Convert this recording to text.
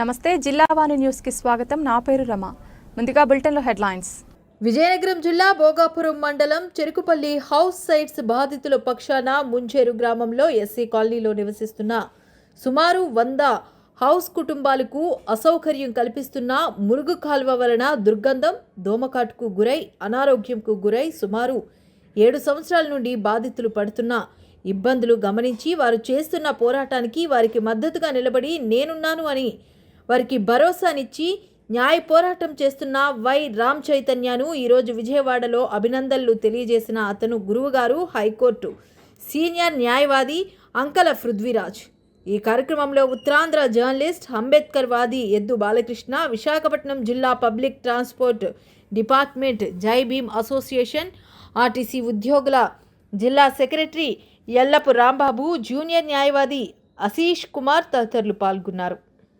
నమస్తే జిల్లావాణి న్యూస్కి స్వాగతం. నా పేరు రమ. ముందుగా బులెటిన్లో హెడ్లైన్స్. విజయనగరం జిల్లా భోగాపురం మండలం చెరుకుపల్లి హౌస్ సైట్స్ బాధితుల పక్షాన ముంచేరు గ్రామంలో ఎస్సీ కాలనీలో నివసిస్తున్న సుమారు వంద హౌస్ కుటుంబాలకు అసౌకర్యం కల్పిస్తున్న మురుగు కాల్వ వలన దుర్గంధం దోమకాటుకు గురై అనారోగ్యంకు గురై సుమారు ఏడు సంవత్సరాల నుండి బాధితులు పడుతున్న ఇబ్బందులు గమనించి వారు చేస్తున్న పోరాటానికి వారికి మద్దతుగా నిలబడి నేనున్నాను అని వారికి భరోసానిచ్చి న్యాయ పోరాటం చేస్తున్న వై. రామ్ చైతన్యను ఈరోజు విజయవాడలో అభినందనలు తెలియజేసిన అతను గురువుగారు హైకోర్టు. సీనియర్ న్యాయవాది అంకల పృథ్వీరాజ్. ఈ కార్యక్రమంలో ఉత్తరాంధ్ర జర్నలిస్ట్ అంబేద్కర్ వాది ఎద్దు బాలకృష్ణ విశాఖపట్నం జిల్లా పబ్లిక్ ట్రాన్స్పోర్ట్ డిపార్ట్మెంట్ జై భీమ్ అసోసియేషన్ ఆర్టీసీ ఉద్యోగుల జిల్లా సెక్రటరీ ఎల్లపు రాంబాబు జూనియర్ న్యాయవాది అశీష్ కుమార్ తదితరులు పాల్గొన్నారు.